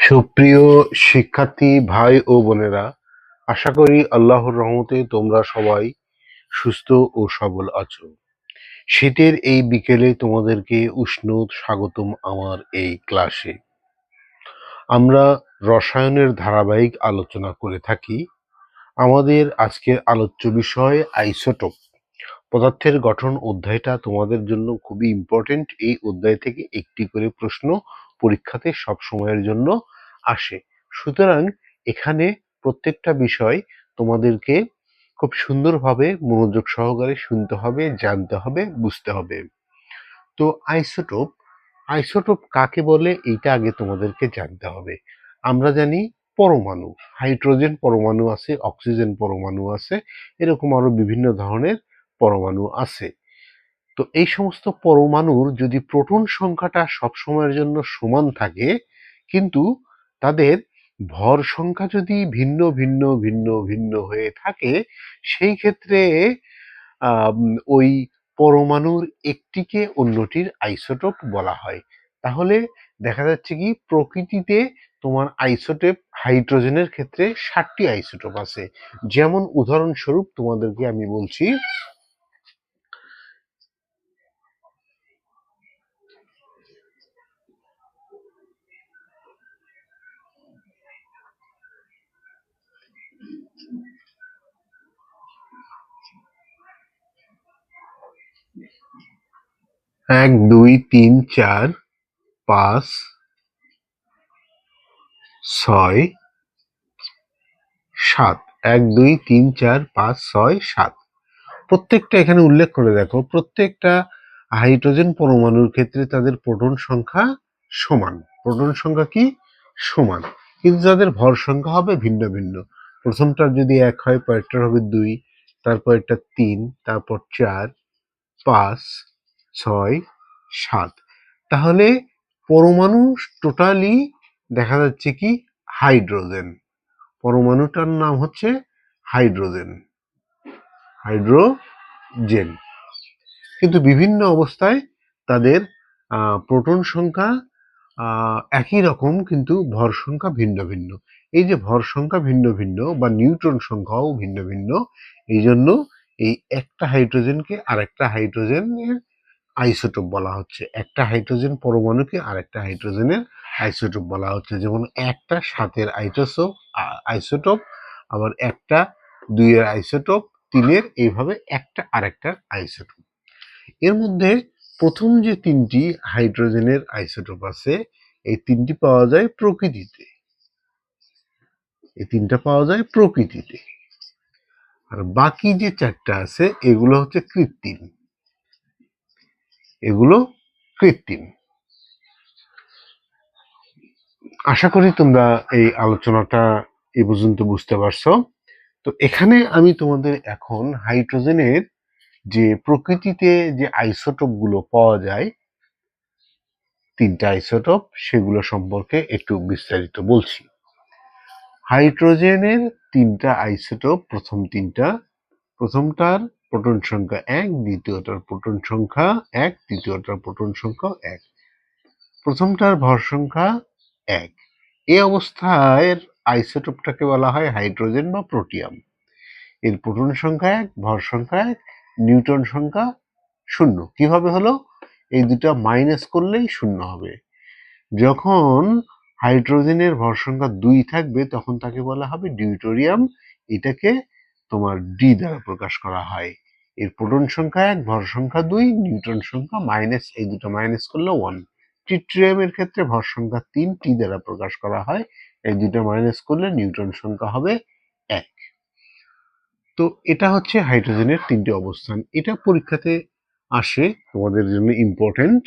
সুপ্রিয় শিক্ষার্থী ভাই ও বোনেরা, আশা করি আল্লাহর রহমতে তোমরা সবাই সুস্থ ও সবল আছো। শীতের এই বিকেলে তোমাদেরকে উষ্ণ স্বাগতম আমার এই ক্লাসে। আমরা রসায়নের ধারাবাহিক আলোচনা করে থাকি। আমাদের আজকের আলোচ্য বিষয় আইসোটোপ। পদার্থের গঠন অধ্যায়টা তোমাদের জন্য খুবই ইম্পর্টেন্ট এই অধ্যায় থেকে একটি করে প্রশ্ন পরীক্ষাতে সব সময়ের জন্য আসে। সুতরাং এখানে প্রত্যেকটা বিষয় তোমাদেরকে খুব সুন্দরভাবে মনোযোগ সহকারে শুনতে হবে, জানতে হবে, বুঝতে হবে। তো আইসোটোপ আইসোটোপ কাকে বলে এইটা আগে তোমাদেরকে জানতে হবে। আমরা জানি পরমাণু হাইড্রোজেন পরমাণু আছে অক্সিজেন পরমাণু আছে, এরকম আরও বিভিন্ন ধরনের পরমাণু আছে। তো এই সমস্ত পরমাণুর যদি প্রোটন সংখ্যাটা সবসময়ের জন্য সমান থাকে, কিন্তু তাদের ভর সংখ্যা যদি ভিন্ন ভিন্ন ভিন্ন ভিন্ন হয়ে থাকে, সেই ক্ষেত্রে ওই পরমাণুর একটিকে অন্যটির আইসোটোপ বলা হয়। তাহলে দেখা যাচ্ছে কি, প্রকৃতিতে তোমার আইসোটোপ হাইড্রোজেনের ক্ষেত্রে ষাটটি আইসোটোপ আছে। যেমন উদাহরণস্বরূপ তোমাদেরকে আমি বলছি এক, দুই, তিন, চার, পাঁচ, ছয়, সাত। এক, দুই, তিন, চার, পাঁচ, ছয়, সাত। প্রত্যেকটা এখানে উল্লেখ করে দেখো, প্রত্যেকটা হাইড্রোজেন পরমাণুর ক্ষেত্রে তাদের প্রোটন সংখ্যা সমান। প্রোটন সংখ্যা কি? সমান। কিন্তু তাদের ভর সংখ্যা হবে ভিন্ন ভিন্ন। প্রথমটার যদি এক হয়, পরেরটার হবে দুই তারপর এটা তিন, তারপর চার, পাঁচ ছয়, সাত। তাহলে পরমাণু টোটালি দেখা যাচ্ছে কি? হাইড্রোজেন। পরমাণুটার নাম হচ্ছে হাইড্রোজেন। হাইড্রোজেন। কিন্তু বিভিন্ন অবস্থায় তাদের প্রোটন সংখ্যা একই রকম কিন্তু ভর সংখ্যা ভিন্ন ভিন্ন। এই যে ভর সংখ্যা ভিন্ন ভিন্ন বা নিউট্রন সংখ্যাও ভিন্ন ভিন্ন এই জন্য এই একটা হাইড্রোজেনকে আরেকটা হাইড্রোজেনের আইসোটোপ বলা হচ্ছে। একটা হাইড্রোজেন পরমাণুকে আরেকটা হাইড্রোজেনের আইসোটোপ বলা হচ্ছে। যেমন একটা সাতের আইটোসোপ আইসোটোপ, আবার একটা দুইয়ের আইসোটোপ, তিনের এইভাবে একটা আরেকটার আইসোটোপ। এর মধ্যে প্রথম যে তিনটি হাইড্রোজেনের আইসোটোপ আছে, এই তিনটি পাওয়া যায় প্রকৃতিতে। এই তিনটা পাওয়া যায় প্রকৃতিতে। আর বাকি যে চারটা আছে, এগুলো হচ্ছে কৃত্রিম। এগুলো কৃত্রিম। আশা করি তোমরা এই আলোচনাটা এ পর্যন্ত বুঝতে পারছ। তো এখানে আমি তোমাদের এখন হাইড্রোজেনের যে প্রকৃতিতে যে আইসোটোপগুলো পাওয়া যায়, তিনটা আইসোটোপ, সেগুলো সম্পর্কে একটু বিস্তারিত বলছি। হাইড্রোজেনের তিনটা আইসোটোপ, প্রথম তিনটা, প্রথমটার প্রোটন সংখ্যা এক, দ্বিতীয়টার প্রোটন সংখ্যা এক, তৃতীয়টার প্রোটন সংখ্যা এক। প্রথমটার ভর সংখ্যা এক। এ অবস্থায় আইসোটোপটাকে বলা হয় হাইড্রোজেন বা প্রোটিয়াম। এর প্রোটন সংখ্যা এক, ভর সংখ্যা এক, নিউটন সংখ্যা শূন্য। কীভাবে হলো? এই দুটা মাইনাস করলেই শূন্য হবে। যখন হাইড্রোজেনের ভর সংখ্যা দুই থাকবে, তখন তাকে বলা হবে ডিউটোরিয়াম। এটাকে তোমার ডি দ্বারা প্রকাশ করা হয়। এর প্রোটন সংখ্যা এক, ভর সংখ্যা দুই নিউটন সংখ্যা মাইনাস, এই দুটো মাইনাস করলে ওয়ান ট্রিট্রিয়ামের ক্ষেত্রে ভর সংখ্যা তিন, টি দ্বারা প্রকাশ করা হয়। এই দুটো মাইনাস করলে নিউটন সংখ্যা হবে এক। তো এটা হচ্ছে হাইড্রোজেনের তিনটি অবস্থান। এটা পরীক্ষাতে আসে, তোমাদের জন্য ইম্পর্টেন্ট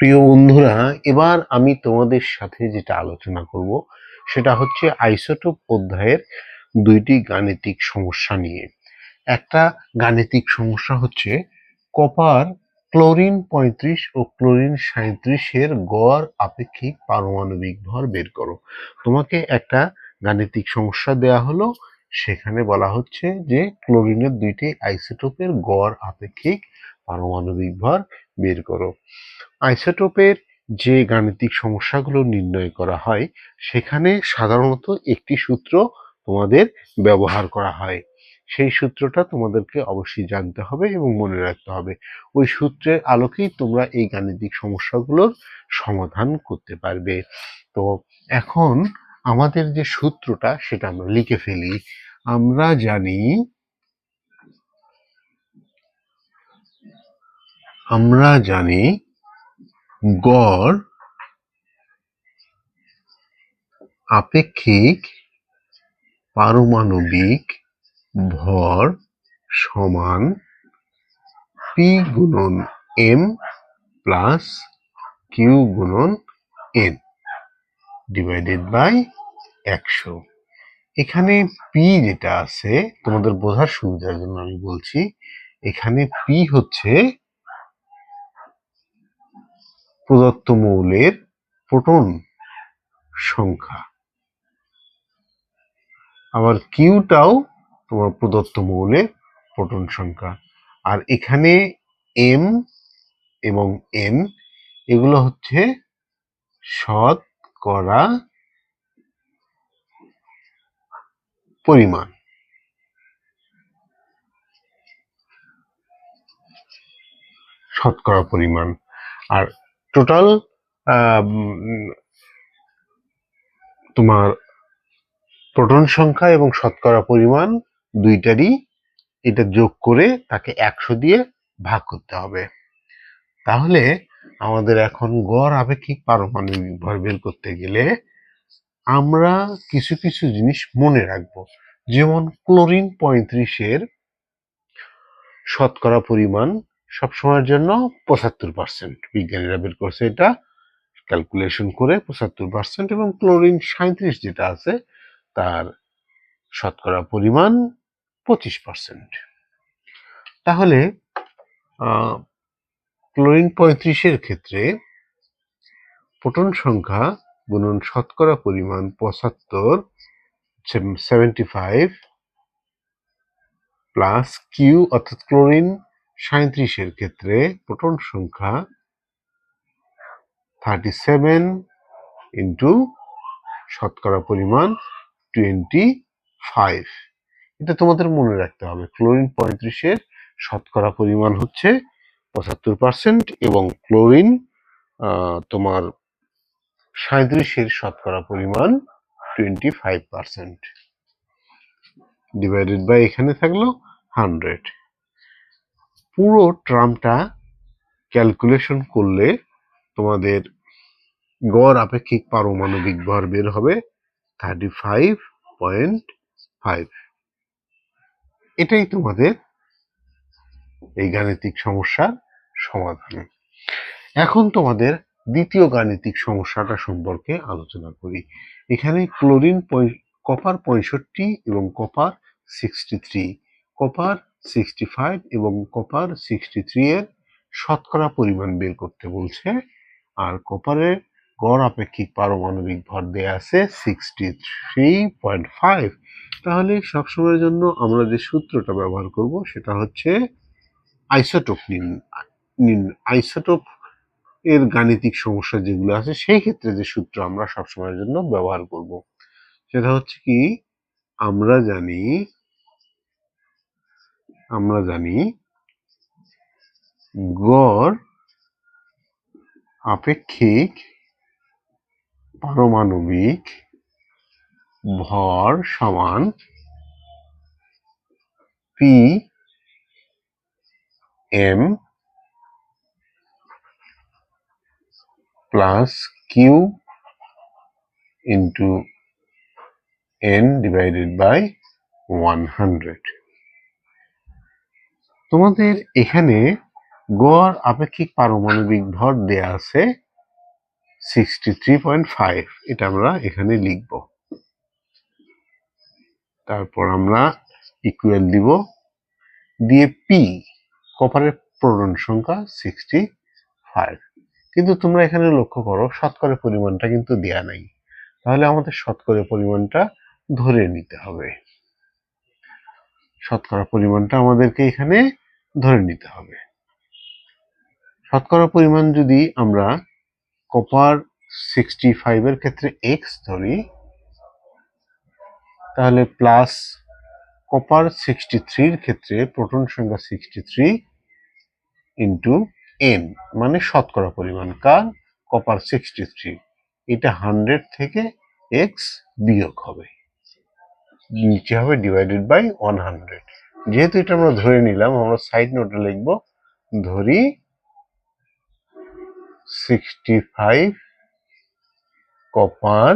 প্রিয় বন্ধুরা, এবার আমি তোমাদের সাথে যেটা আলোচনা করব, সেটা হচ্ছে আইসোটোপ অধ্যায়ের দুইটি গাণিতিক সমস্যা নিয়ে। একটা গাণিতিক সমস্যা হচ্ছে কপার ক্লোরিন পঁয়ত্রিশ ও ক্লোরিন সাঁত্রিশের গড় আপেক্ষিক পারমাণবিক ভর বের করো। তোমাকে একটা গাণিতিক সমস্যা দেয়া হলো, সেখানে বলা হচ্ছে যে ক্লোরিনের দুইটি আইসোটোপের গড় আপেক্ষিক পারমাণবিক ভর বের করো। আইসোটোপের যে গাণিতিক সমস্যাগুলো নির্ণয় করা হয়, সেখানে সাধারণত একটি সূত্র তোমাদের ব্যবহার করা হয়। সেই সূত্রটা তোমাদেরকে অবশ্যই জানতে হবে এবং মনে রাখতে হবে। ওই সূত্রের আলোকেই তোমরা এই গাণিতিক সমস্যাগুলোর সমাধান করতে পারবে। তো এখন আমাদের যে সূত্রটা, সেটা আমরা লিখে ফেলি। আমরা জানি আমরা জানি গড় আপেক্ষিক পারমাণবিক ভর সমান পি গুণন এম প্লাস কিউ গুণন এন ডিভাইডেড বাই একশো। এখানে পি যেটা আছে, তোমাদের বোঝার সুবিধার জন্য আমি বলছি, এখানে পি হচ্ছে প্রদত্ত মৌলের প্রোটন সংখ্যা। আবার কিউটাও তোমার প্রদত্ত মৌলের প্রোটন সংখ্যা। আর এখানে এম এবং এন, এগুলো হচ্ছে শতকরা পরিমাণ। শতকরা পরিমাণ। আর টোটাল তোমার প্রোটন সংখ্যা এবং শতকরা পরিমাণ দুইটারই এটা যোগ করে তাকে একশো দিয়ে ভাগ করতে হবে। তাহলে আমাদের এখন গড় আপেক্ষিক পারমাণবিক ভর বের করতে গেলে আমরা কিছু কিছু জিনিস মনে রাখব। যেমন ক্লোরিন পঁয়ত্রিশের শতকরা পরিমাণ সবসময়ের জন্য পঁচাত্তর পার্সেন্ট বিজ্ঞানীরা বের করছে এটা। ক্যালকুলেশন করে পঁচাত্তর পার্সেন্ট এবং ক্লোরিন সাঁত্রিশ যেটা আছে, তার শতকরা পরিমাণ পঁচিশ পার্সেন্ট তাহলে ক্লোরিন পঁয়ত্রিশের ক্ষেত্রে প্রোটন সংখ্যা গুণন শতকরা পরিমাণ পঁচাত্তর সেভেন্টি ফাইভ প্লাস কিউ অর্থাৎ ক্লোরিন সাঁত্রিশের ক্ষেত্রে প্রোটন সংখ্যা থার্টি সেভেন ইন্টু শতকরা পরিমাণ টোয়েন্টি ফাইভ এটা তোমাদের মনে রাখতে হবে ক্লোরিন পঁয়ত্রিশের শতকরা পরিমাণ হচ্ছে পঁচাত্তর পার্সেন্ট এবং ক্লোরিন তোমার সাঁত্রিশের শতকরা পরিমাণ twenty five percent divided by এখানে থাকল হান্ড্রেড পুরো ট্রামটা ক্যালকুলেশন করলে তোমাদের গড় আপেক্ষিক পারমাণবিক ভর বের হবে থার্টি ফাইভ পয়েন্ট ফাইভ এটাই তোমাদের এই গাণিতিক সমস্যার সমাধান। এখন তোমাদের দ্বিতীয় গাণিতিক সমস্যাটা সম্পর্কে আলোচনা করি। এখানে ক্লোরিন কপার পঁয়ষট্টি এবং copper sixty three copper sixty five এবং কপার সিক্সটি থ্রি এর শতকরা পরিমাণ বের করতে বলছে। আর কপারের গড় আপেক্ষিক পারমাণবিক ভর দেয়া আছে সিক্সটি থ্রি পয়েন্ট ফাইভ তাহলে সবসময়ের জন্য আমরা যে সূত্রটা ব্যবহার করব সেটা হচ্ছে আইসোটোপ নিন আইসোটোপ এর গাণিতিক সমস্যা যেগুলো আছে সেই ক্ষেত্রে যে সূত্র আমরা সবসময়ের জন্য ব্যবহার করব। সেটা হচ্ছে কি? আমরা জানি আমরা জানি গড় আপেক্ষিক পারমাণবিক ভর সমান P M plus Q into N divided by one hundred তোমাদের এখানে গড় আপেক্ষিক পারমাণবিক ভর দেয়া আছে সিক্সটি থ্রি পয়েন্ট ফাইভ এটা আমরা এখানে লিখব। তারপর আমরা ইকুয়াল দিব, দিয়ে পি কপারের প্রোটন সংখ্যা সিক্সটি ফাইভ কিন্তু তোমরা এখানে লক্ষ্য করো, শতকরা পরিমাণটা কিন্তু দেয়া নাই। তাহলে আমাদের শতকরা পরিমাণটা ধরে নিতে হবে। শতকরা পরিমাণটা আমাদেরকে এখানে ধরে নিতে হবে। শতকরা পরিমাণ যদি আমরা কপার সিক্সটি ফাইভের ক্ষেত্রে এক্স ধরি, তাহলে প্লাস কপার সিক্সটি থ্রির ক্ষেত্রে প্রোটন সংখ্যা সিক্সটি থ্রি ইন্টু এন মানে শতকরা পরিমাণ। কার কপার সিক্সটি থ্রি এটা হান্ড্রেড থেকে এক্স বিয়োগ হবে। নিচে হবে ডিভাইডেড বাই ওয়ান হান্ড্রেড যেহেতু এটা আমরা ধরে নিলাম, আমরা সাইড নোটে লিখব, ধরি সিক্সটি ফাইভ কপার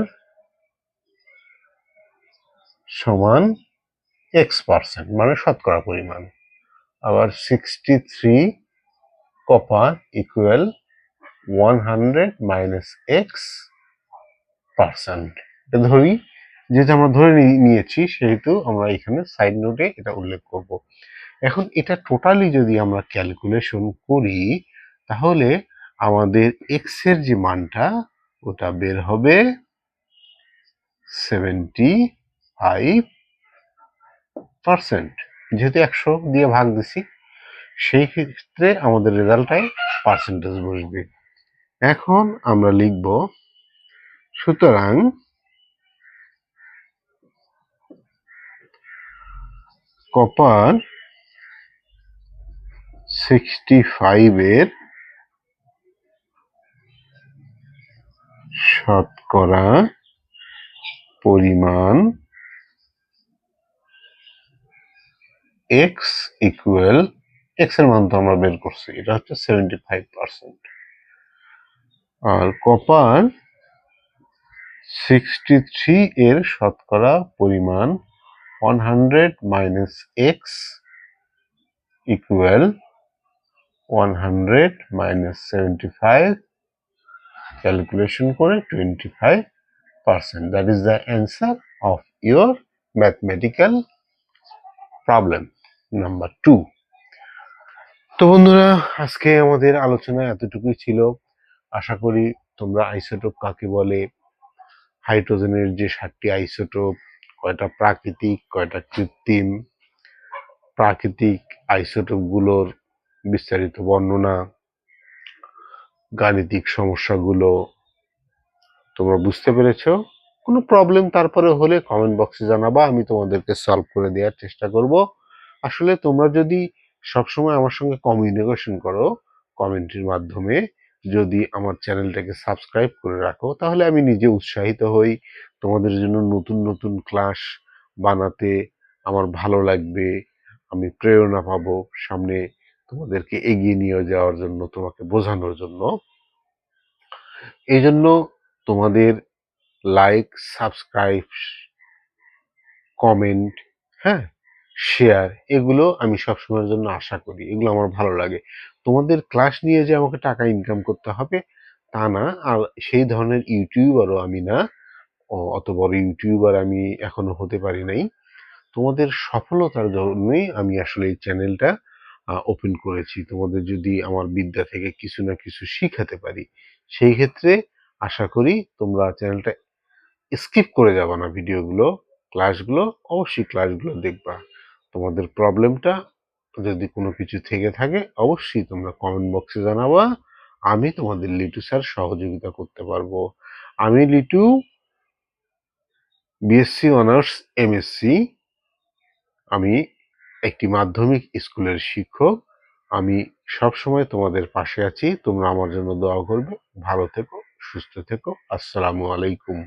সমান এক্স পার্সেন্ট মানে শতকরা পরিমাণ। আবার sixty three copper equal one hundred minus X percent ধরি যেহেতু আমরা ধরে নিয়েছি সেহেতু আমরা এখানে সাইড নোটে এটা উল্লেখ করব। এখন এটা টোটালি যদি আমরা ক্যালকুলেশন করি, তাহলে আমাদের এক্সের যে মানটা, ওটা বের হবে সেভেন্টি ফাইভ পার্সেন্ট যেহেতু একশো দিয়ে ভাগ দিছি, সেই ক্ষেত্রে আমাদের রেজাল্টটাই পার্সেন্টেজ বসবে। এখন আমরা লিখব, সুতরাং কপার সিক্সটি ফাইভের শতকরা পরিমাণ এক্স ইকুয়াল এক্সের মান তো আমরা বের করছি, এটা হচ্ছে সেভেন্টি ফাইভ পার্সেন্ট আর কপার সিক্সটি থ্রি এর শতকরা পরিমাণ one hundred minus X equal one hundred minus seventy five calculation করে twenty five percent that is the answer of your mathematical problem number two তো বন্ধুরা, আজকে আমাদের আলোচনা এতটুকুই ছিল। আশা করি তোমরা আইসোটোপ কাকে বলে হাইড্রোজেনের যে সাতটি আইসোটোপ কয়টা প্রাকৃতিক, কয়টা কৃত্রিম, প্রাকৃতিক আইসোটোপগুলোর বিস্তারিত বর্ণনা, গাণিতিক সমস্যাগুলো, তোমরা বুঝতে পেরেছ? কোনো প্রবলেম তারপরে হলে কমেন্ট বক্সে জানাবা, আমি তোমাদেরকে সলভ করে দেওয়ার চেষ্টা করব। আসলে তোমরা যদি সবসময় আমার সঙ্গে কমিউনিকেশন করো কমেন্টের মাধ্যমে যদি আমার চ্যানেলটাকে সাবস্ক্রাইব করে রাখো, তাহলে আমি নিজে উৎসাহিত হই। তোমাদের জন্য নতুন নতুন ক্লাস বানাতে আমার ভালো লাগবে। আমি প্রেরণা পাবো সামনে তোমাদেরকে এগিয়ে নিয়ে যাওয়ার জন্য, তোমাকে বোঝানোর জন্য। এই জন্য তোমাদের লাইক সাবস্ক্রাইব কমেন্ট হ্যাঁ শেয়ার এগুলো আমি সবসময়ের জন্য আশা করি, এগুলো আমার ভালো লাগে। তোমাদের ক্লাস নিয়ে যে আমাকে টাকা ইনকাম করতে হবে, তা না, আর সেই ধরনের ইউটিউবারও আমি না। অত বড় ইউটিউবার আমি এখনও হতে পারি নাই। তোমাদের সফলতার জন্যই আমি আসলে এই চ্যানেলটা ওপেন করেছি। তোমাদের যদি আমার বিদ্যা থেকে কিছু না কিছু শিখাতে পারি, সেই ক্ষেত্রে আশা করি তোমরা চ্যানেলটা স্কিপ করে যাবা না। ভিডিওগুলো ক্লাসগুলো অবশ্যই ক্লাসগুলো দেখবা। তোমাদের প্রবলেমটা যদি কোনো কিছু থেকে থাকে, অবশ্যই তোমরা কমেন্ট বক্সে জানাবা। আমি তোমাদের লিটু স্যার সহযোগিতা করতে পারব। আমি লিটু বিএসসি অনার্স এমএসসি আমি একটি মাধ্যমিক স্কুলের শিক্ষক। আমি সবসময় তোমাদের পাশে আছি। তোমরা আমার জন্য দোয়া করবে। ভালো থেকো, সুস্থ থেকো। আসসালামু আলাইকুম।